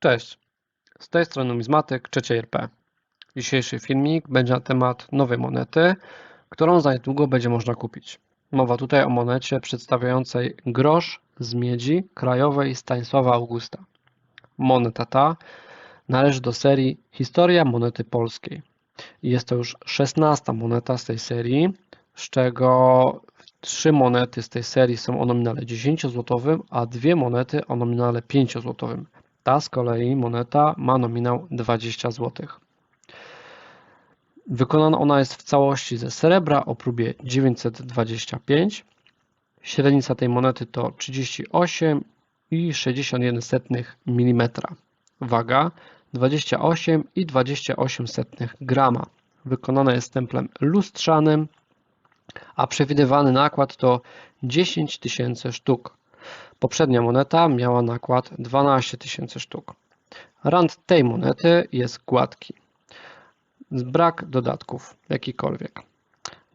Cześć, z tej strony numizmatyk trzeciej RP. Dzisiejszy filmik będzie na temat nowej monety, którą za niedługo będzie można kupić. Mowa tutaj o monecie przedstawiającej grosz z miedzi krajowej Stanisława Augusta. Moneta ta należy do serii Historia monety polskiej. Jest to już 16 moneta z tej serii, z czego trzy monety z tej serii są o nominale 10-złotowym, a dwie monety o nominale 5-złotowym. Ta z kolei moneta ma nominał 20 zł. Wykonana ona jest w całości ze srebra o próbie 925. Średnica tej monety to 38,61 mm. Waga 28,28 grama. Wykonana jest templem lustrzanym, a przewidywany nakład to 10 tysięcy sztuk. Poprzednia moneta miała nakład 12 tysięcy sztuk. Rand tej monety jest gładki. Brak dodatków jakikolwiek.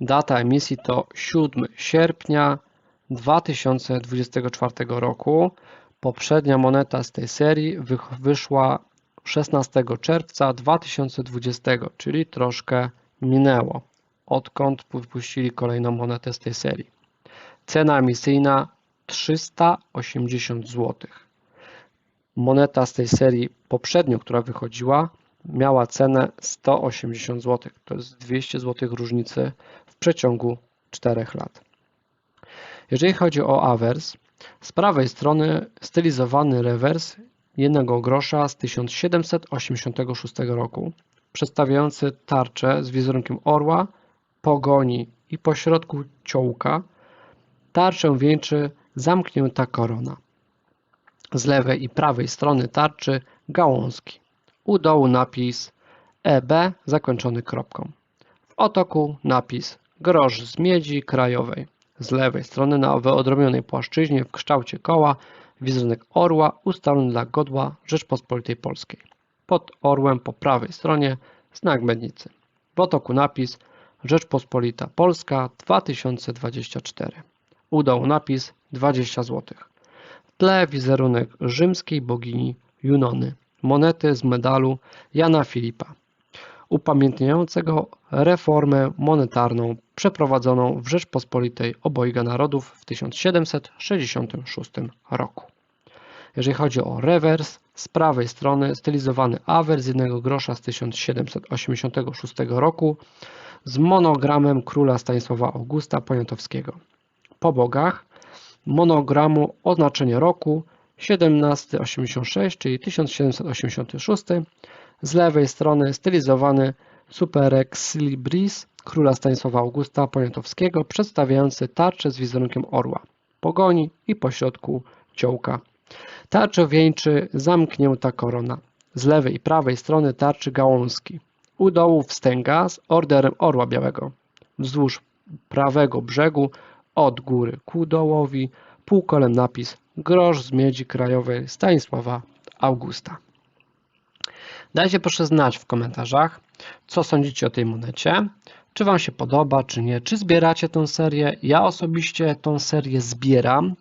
Data emisji to 7 sierpnia 2024 roku. Poprzednia moneta z tej serii wyszła 16 czerwca 2020, czyli troszkę minęło, odkąd wypuścili kolejną monetę z tej serii. Cena emisyjna 380 zł. Moneta z tej serii poprzednio, która wychodziła, miała cenę 180 zł. To jest 200 zł różnicy w przeciągu 4 lat. Jeżeli chodzi o awers, z prawej strony stylizowany rewers jednego grosza z 1786 roku, przedstawiający tarczę z wizerunkiem orła, pogoni i pośrodku ciołka. Tarczę wieńczy zamknięta korona. Z lewej i prawej strony tarczy gałązki. U dołu napis EB zakończony kropką. W otoku napis grosz z miedzi krajowej. Z lewej strony na wyodrobionej płaszczyźnie w kształcie koła wizerunek orła ustalony dla godła Rzeczpospolitej Polskiej. Pod orłem po prawej stronie znak mednicy. W otoku napis Rzeczpospolita Polska 2024. U dołu napis 20 zł. W tle wizerunek rzymskiej bogini Junony, monety z medalu Jana Filipa, upamiętniającego reformę monetarną przeprowadzoną w Rzeczpospolitej Obojga Narodów w 1766 roku. Jeżeli chodzi o rewers, z prawej strony stylizowany awers jednego grosza z 1786 roku z monogramem króla Stanisława Augusta Poniatowskiego. Po bogach monogramu oznaczenie roku 1786, czyli 1786. Z lewej strony stylizowany Superex Libris króla Stanisława Augusta Poniatowskiego, przedstawiający tarczę z wizerunkiem orła, pogoni i pośrodku ciołka. Tarczę wieńczy zamknięta korona. Z lewej i prawej strony tarczy gałązki. U dołu wstęga z orderem orła białego. Wzdłuż prawego brzegu od góry ku dołowi, półkolem napis grosz z miedzi krajowej Stanisława Augusta. Dajcie proszę znać w komentarzach, co sądzicie o tej monecie, czy Wam się podoba, czy nie, czy zbieracie tę serię. Ja osobiście tą serię zbieram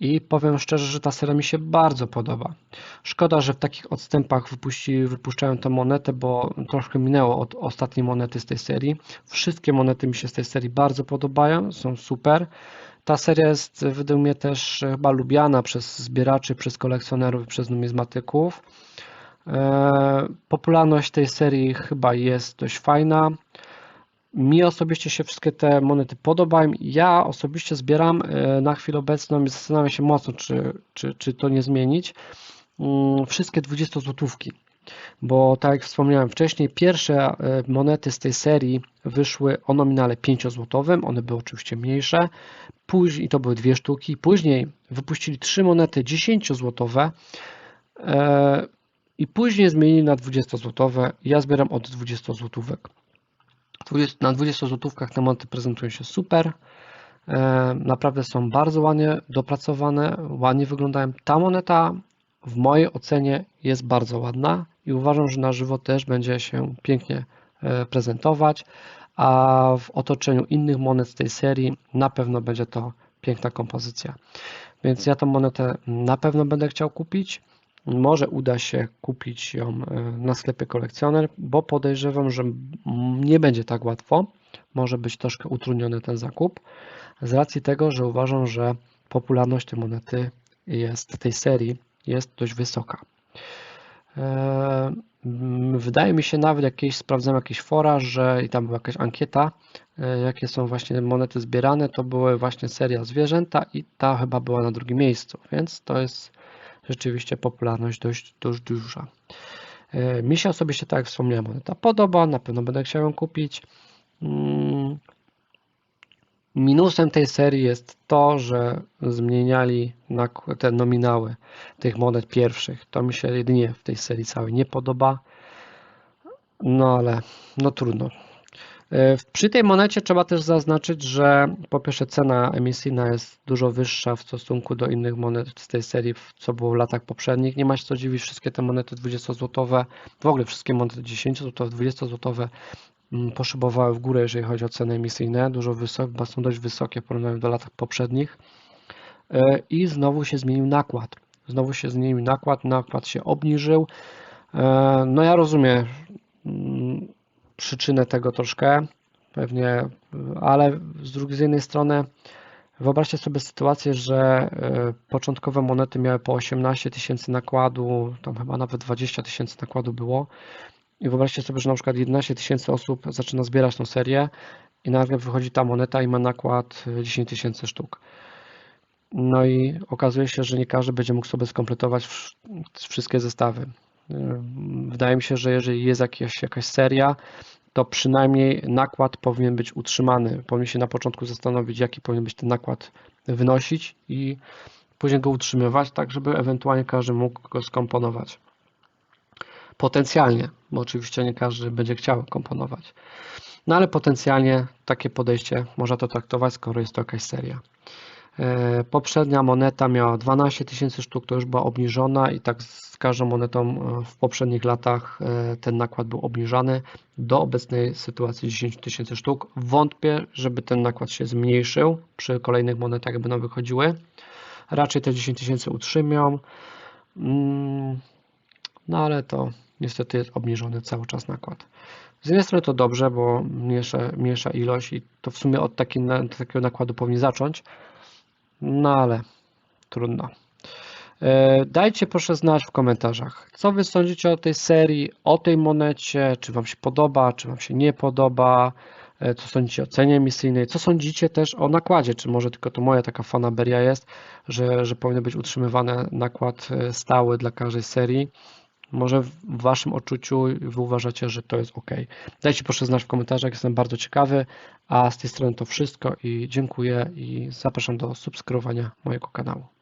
i powiem szczerze, że ta seria mi się bardzo podoba. Szkoda, że w takich odstępach wypuści, wypuszczają tę monetę, bo troszkę minęło od ostatniej monety z tej serii. Wszystkie monety mi się z tej serii bardzo podobają, są super. Ta seria jest według mnie też chyba lubiana przez zbieraczy, przez kolekcjonerów, przez numizmatyków. E, popularność tej serii chyba jest dość fajna. Mi osobiście się wszystkie te monety podobają. Ja osobiście zbieram e, na chwilę obecną i zastanawiam się mocno, czy, czy, czy to nie zmienić. Mm, wszystkie 20 złotówki, bo tak jak wspomniałem wcześniej, pierwsze e, monety z tej serii wyszły o nominale 5-złotowym, one były oczywiście mniejsze, później to były dwie sztuki, później wypuścili trzy monety 10-złotowe e, i później zmienili na 20-złotowe. Ja zbieram od 20 złotówek. Na 20 złotówkach te monety prezentują się super. E, naprawdę są bardzo ładnie dopracowane, ładnie wyglądają. Ta moneta w mojej ocenie jest bardzo ładna i uważam, że na żywo też będzie się pięknie e, prezentować, a w otoczeniu innych monet z tej serii na pewno będzie to piękna kompozycja. Więc ja tą monetę na pewno będę chciał kupić. Może uda się kupić ją e, na sklepie kolekcjoner, bo podejrzewam, że nie będzie tak łatwo. Może być troszkę utrudniony ten zakup, z racji tego, że uważam, że popularność tej monety jest tej serii jest dość wysoka. E, Wydaje mi się nawet jakieś, sprawdzałem jakieś fora, że i tam była jakaś ankieta, e, jakie są właśnie monety zbierane, to były właśnie seria zwierzęta i ta chyba była na drugim miejscu, więc to jest rzeczywiście popularność dość, dość duża. E, Mi się osobiście, tak jak wspomniałem, moneta podoba, na pewno będę chciał ją kupić. Mm, Minusem tej serii jest to, że zmieniali te nominały tych monet pierwszych. To mi się jedynie w tej serii całej nie podoba. No ale no trudno. Przy tej monecie trzeba też zaznaczyć, że po pierwsze cena emisyjna jest dużo wyższa w stosunku do innych monet z tej serii, co było w latach poprzednich. Nie ma się co dziwić, wszystkie te monety 20-złotowe, w ogóle wszystkie monety 10-złotowe, 20-złotowe mm, poszybowały w górę, jeżeli chodzi o ceny emisyjne. Dużo wysokie, są dość wysokie w porównaniu do lat poprzednich. E, I znowu się zmienił nakład. Znowu się zmienił nakład, nakład się obniżył. E, No ja rozumiem mm, przyczynę tego troszkę, pewnie, ale z drugiej z jednej strony wyobraźcie sobie sytuację, że e, początkowe monety miały po 18 tysięcy nakładu, tam chyba nawet 20 tysięcy nakładu było. I wyobraźcie sobie, że na przykład 11 tysięcy osób zaczyna zbierać tą serię i nagle wychodzi ta moneta i ma nakład e, 10 tysięcy sztuk. No i okazuje się, że nie każdy będzie mógł sobie skompletować wsz- wszystkie zestawy. E, Wydaje mi się, że jeżeli jest jakaś, jakaś seria, to przynajmniej nakład powinien być utrzymany. Powinien się na początku zastanowić, jaki powinien być ten nakład wynosić i później go utrzymywać, tak żeby ewentualnie każdy mógł go skomponować. Potencjalnie, bo oczywiście nie każdy będzie chciał komponować. No ale potencjalnie takie podejście można to traktować, skoro jest to jakaś seria. E, Poprzednia moneta miała 12 tysięcy sztuk, to już była obniżona i tak z każdą monetą e, w poprzednich latach e, ten nakład był obniżany do obecnej sytuacji 10 tysięcy sztuk. Wątpię, żeby ten nakład się zmniejszył przy kolejnych monetach, jak będą wychodziły. Raczej te 10 tysięcy utrzymią. Mm, No ale to niestety jest obniżony cały czas nakład. Z jednej strony to dobrze, bo mniejsza, mniejsza ilość i to w sumie od taki, na- takiego nakładu powinien zacząć. No ale trudno. E, Dajcie proszę znać w komentarzach, co wy sądzicie o tej serii, o tej monecie, czy wam się podoba, czy wam się nie podoba, e, co sądzicie o cenie emisyjnej, co sądzicie też o nakładzie, czy może tylko to moja taka fanaberia jest, że, że powinien być utrzymywany nakład e, stały dla każdej serii. Może w waszym odczuciu wy uważacie, że to jest ok. Dajcie proszę znać w komentarzach, jestem bardzo ciekawy, a z tej strony to wszystko i dziękuję i zapraszam do subskrybowania mojego kanału.